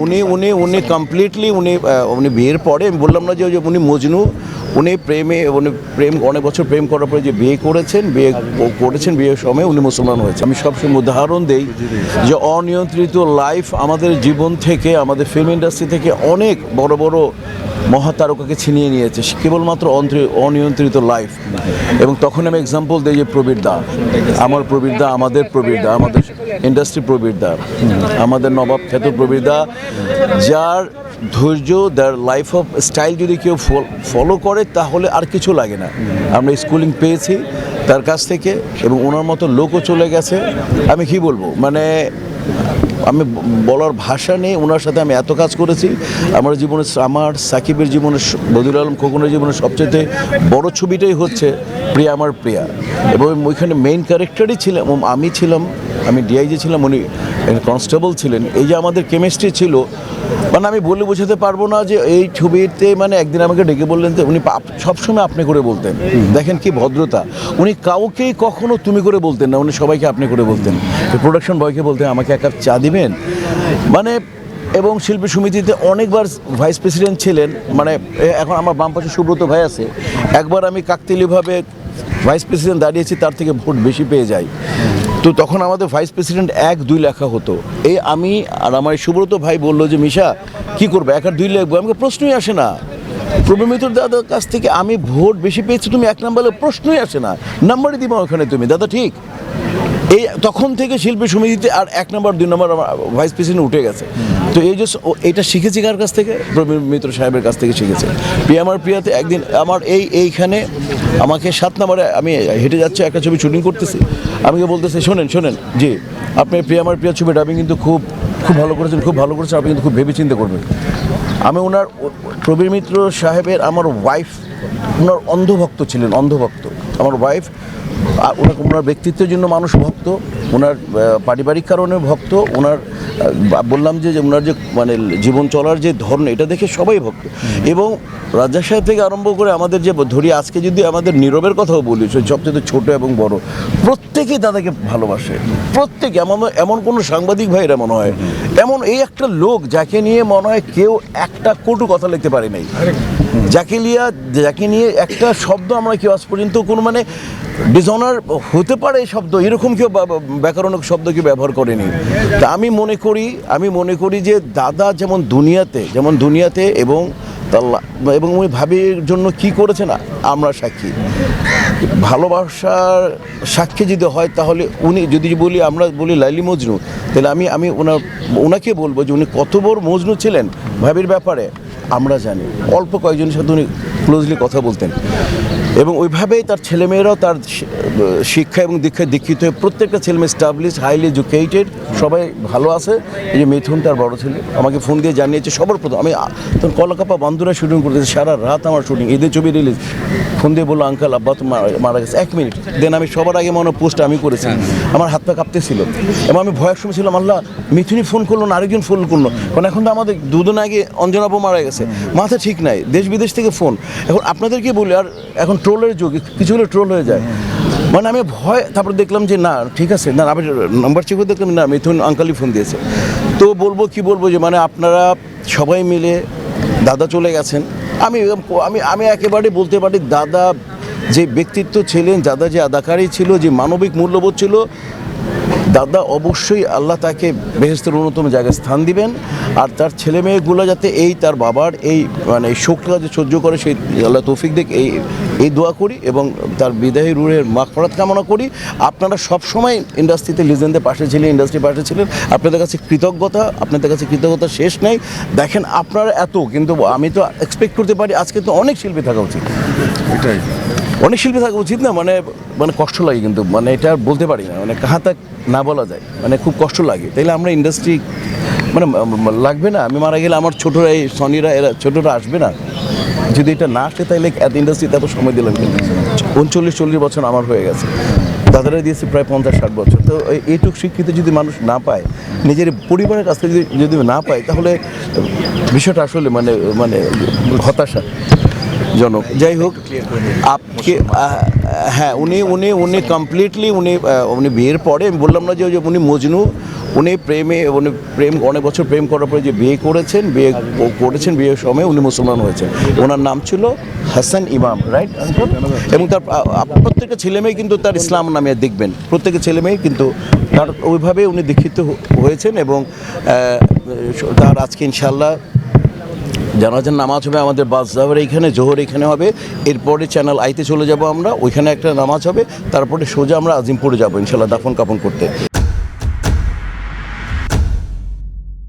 উনি উনি উনি কমপ্লিটলি উনি উনি বিয়ের পরে আমি বললাম না যে উনি মজনু উনি প্রেমে, উনি প্রেম, অনেক বছর প্রেম করার পরে যে বিয়ে করেছেন বিয়ে করেছেন বিয়ের সময় উনি মুসলমান হয়েছে আমি সবসময় উদাহরণ দেই যে অনিয়ন্ত্রিত লাইফ আমাদের জীবন থেকে, আমাদের ফিল্ম ইন্ডাস্ট্রি থেকে অনেক বড় বড় মহাতারকাকে ছিনিয়ে নিয়েছে। কেবলমাত্র অনিয়ন্ত্রিত লাইফ এবং তখন আমি এক্সাম্পল দিই যে প্রবীর দা। আমার প্রবীর দা, আমাদের প্রবীর দা, আমাদের ইন্ডাস্ট্রি প্রবীর দা। আমাদের নবাব খ্যাত প্রবীর দা, যার ধৈর্য তার লাইফ অফ স্টাইল যদি কেউ ফলো করে, তাহলে আর কিছু লাগে না। আমরা স্কুলিং পেয়েছি তার কাছ থেকে এবং ওনার মতো লোকও চলে গেছে। আমি কি বলব? মানে আমি বলার ভাষা নেই, ওনার সাথে আমি এত কাজ করেছি। আমার জীবনে আমার সাকিবের জীবনে বদিউল আলম খোকনের জীবনে সবচেয়ে বড় ছবিটাই হচ্ছে প্রিয়া আমার প্রিয়া। এবং ওইখানে মেইন ক্যারেক্টারই ছিলাম আমি ছিলাম আমি ডিআইজি ছিলাম, উনি কনস্টেবল ছিলেন। এই যে আমাদের কেমিস্ট্রি ছিল মানে আমি বলে বোঝাতে পারব না যে এই ছবিতে মানে একদিন আমাকে ডেকে বললেন যে, উনি সবসময় আপনি করে বলতেন। দেখেন কি ভদ্রতা। উনি কাউকেই কখনো তুমি করে বলতেন না, উনি সবাইকে আপনি করে বলতেন। প্রোডাকশন বয়কে বলতেন, আমাকে এক কাপ চা দিবেন? মানে এবং শিল্পী সমিতিতে অনেকবার ভাইস প্রেসিডেন্ট ছিলেন। মানে এখন আমার বাম পাশে সুব্রত ভাই আছে। একবার আমি কাকতালীয়ভাবে ভাইস প্রেসিডেন্ট দাঁড়িয়েছি, তার থেকে ভোট বেশি পেয়ে যাই। তো তখন আমাদের ভাইস প্রেসিডেন্ট এক দুই লেখা হতো। এই আমি আর আমার সুব্রত ভাই বলল যে, মিশা, কি করবে? এক আর দুই লেখবো? আমাকে প্রশ্নই আসে না। প্রবীমিত্র দাদার কাছ থেকে আমি ভোট বেশি পেয়েছি, তুমি এক নাম্বারে প্রশ্নই আসে না। নাম্বারই দিবা ওখানে তুমি, দাদা ঠিক? এই তখন থেকে শিল্পী সমিতিতে আর এক নম্বর, দুই নম্বর আমার ভাইস প্রেসিডেন্ট উঠে গেছে। তো এই যে এটা শিখেছি কার কাছ থেকে? প্রবীণ মিত্র সাহেবের কাছ থেকে শিখেছে। প্রিয়া আমার প্রিয়াতে একদিন আমার এই, এইখানে আমাকে সাত নম্বরে আমি হেঁটে যাচ্ছি, একটা ছবি শুটিং করতেছি। আমাকে বলতেছে, শোনেন শোনেন, জি, আপনি প্রিয়া আমার প্রিয়া ছবি ডাবিং কিন্তু খুব খুব ভালো করেছেন, খুব ভালো করেছেন, আপনি কিন্তু খুব ভেবে চিন্তা করবেন। আমি ওনার প্রবীর মিত্র সাহেবের আমার ওয়াইফ ওনার অন্ধভক্ত ছিলেন, অন্ধভক্ত। আমার ওয়াইফ ওনার ওনার ব্যক্তিত্বের জন্য মানুষ ভক্ত, ওনার পারিবারিক কারণে ভক্ত, ওনার বললাম যে ওনার যে মানে জীবন চলার যে ধরন এটা দেখে সবাই ভক্ত। এবং রাজা সাহেব থেকে আরম্ভ করে আমাদের যে, ধরি আজকে যদি আমাদের নীরবের কথাও বলি সবচেয়ে ছোট এবং বড়, প্রত্যেকেই দাদাকে ভালোবাসে। প্রত্যেকে, এমন এমন কোনো সাংবাদিক ভাইরা মনে হয়। এমন এই একটা লোক যাকে নিয়ে মনে হয় কেউ একটা কটু কথা লিখতে পারে নাই। যাকে নিয়ে যাকে নিয়ে একটা শব্দ আমরা কেউ আজ পর্যন্ত কোনো মানে ডিজনার হতে পারে শব্দ? এরকম কেউ ব্যাকরণিক শব্দ কেউ ব্যবহার করেনি? তা আমি মনে করি, আমি মনে করি যে দাদা যেমন দুনিয়াতে যেমন দুনিয়াতে এবং এবং উনি ভাবির জন্য কি করেছে না আমরা সাক্ষী। ভালোবাসার সাক্ষী যদি হয় তাহলে উনি যদি বলি আমরা বলি লাইলি মজনু, তাহলে আমি আমি ওনার ওনাকে বলব যে উনি কত বড় মজনু ছিলেন ভাবির ব্যাপারে। আমরা জানি। অল্প কয়েকজনের সাথে উনি ক্লোজলি কথা বলতেন। এবং ওইভাবেই তার ছেলেমেয়েরাও তার শিক্ষা এবং দীক্ষায় দীক্ষিত হয়ে প্রত্যেকটা ছেলেমেয়ে স্টাবলিশ হাইলি এডুকেটেড সবাই ভালো আছে। এই যে মিথুন তার বড় ছেলে, আমাকে ফোন দিয়ে জানিয়েছে, সবার প্রথম, আমি তখন কলাকাপা বন্ধুরা শুটিং করতেছি, সারা রাত আমার শুটিং ঈদের ছবি রিলিজ ফোন দিয়ে বলল, আঙ্কাল, আব্বা তো মারা- গেছে। এক মিনিট দেন আমি সবার আগে মনে পোস্ট আমি করেছি। আমার হাত পা কাঁপতেছিল। এবং আমি ভয়ের সময় ছিলাম, আল্লাহ, মিথুনই ফোন করল না, আরেকজন ফোন করল। কারণ এখন তো আমাদের দুদিন আগে অঞ্জনাবু মারা গেছে। মাথা ঠিক নাই, দেশ বিদেশ থেকে ফোন এখন আপনাদেরকে বলি, আর এখন ট্রোলের যুগ, কিছু হলে ট্রোল হয়ে যায়। মানে আমি ভয়, তারপর দেখলাম যে না, ঠিক আছে, না, আমি নাম্বার চেক দেখলাম না, মিথুন আঙ্কালই ফোন দিয়েছে। তো বলব, কি বলব যে মানে আপনারা সবাই মিলে দাদা চলে গেছেন। আমি আমি আমি একেবারে বলতে পারি, দাদা যে ব্যক্তিত্ব ছিলেন, দাদা যে আদাকারী ছিল, যে মানবিক মূল্যবোধ ছিল দাদা অবশ্যই আল্লাহ তাকে বেহেস্তের অন্যতম জায়গায় স্থান দিবেন, আর তার ছেলে মেয়েগুলো যাতে এই তার বাবার এই মানে শোকটা যে সহ্য করে, সেই আল্লাহ তৌফিক দেখ, এই এই দোয়া করি এবং তার বিদায়ী রুহের মাগফরাত কামনা করি। আপনারা সবসময় ইন্ডাস্ট্রিতে লিজেন্ডের পাশে ছিলেন, ইন্ডাস্ট্রির পাশে ছিলেন, আপনাদের কাছে কৃতজ্ঞতা, আপনাদের কাছে কৃতজ্ঞতা শেষ নেই। দেখেন আপনারা এত, কিন্তু আমি তো এক্সপেক্ট করতে পারি, আজকে তো অনেক শিল্পী থাকা উচিত। এটাই। অনেক শিল্পী থাকা উচিত না মানে মানে কষ্ট লাগে কিন্তু মানে এটা আর বলতে পারি না মানে কাহা তাক না বলা যায় মানে খুব কষ্ট লাগে। তাইলে আমরা ইন্ডাস্ট্রি মানে লাগবে না, আমি মারা গেলে আমার ছোটরা এই সনিরা, এরা ছোটরা আসবে না। যদি এটা না আসে তাহলে এত ইন্ডাস্ট্রিতে এত সময় দিলাম? উনচল্লিশ, চল্লিশ বছর আমার হয়ে গেছে। দাদারা দিয়েছি প্রায় পঞ্চাশ, ষাট বছর। তো এই- এইটুক শিক্ষিত যদি মানুষ না পায়, নিজের পরিবারের কাছ থেকে যদি না পায়, তাহলে বিষয়টা আসলে মানে মানে হতাশা। জনক। যাই হোক, আপকে হ্যাঁ উনি উনি উনি কমপ্লিটলি উনি উনি বিয়ের পরে, আমি বললাম না যে উনি মজনু, উনি প্রেমে, উনি প্রেম, অনেক বছর প্রেম করার পরে যে বিয়ে করেছেন বিয়ে করেছেন, বিয়ের সময় উনি মুসলমান হয়েছেন। ওনার নাম ছিল হাসান ইমাম রাইট এবং তার প্রত্যেকটা ছেলে মেয়ে কিন্তু তার ইসলাম নামে দেখবেন। প্রত্যেকটা ছেলে মেয়ে কিন্তু তার ওইভাবে উনি দীক্ষিত হয়েছেন এবং তার আজকে ইনশাল্লাহ জানাজার নামাজ হবে আমাদের বাস যাওয়ার এইখানে, জোহর এখানে হবে। এরপরে চ্যানেল আইতে চলে যাব আমরা, ওইখানে একটা নামাজ হবে। তারপরে সোজা আমরা আজিমপুরে যাব, ইনশাল্লাহ দাফন কাপন করতে।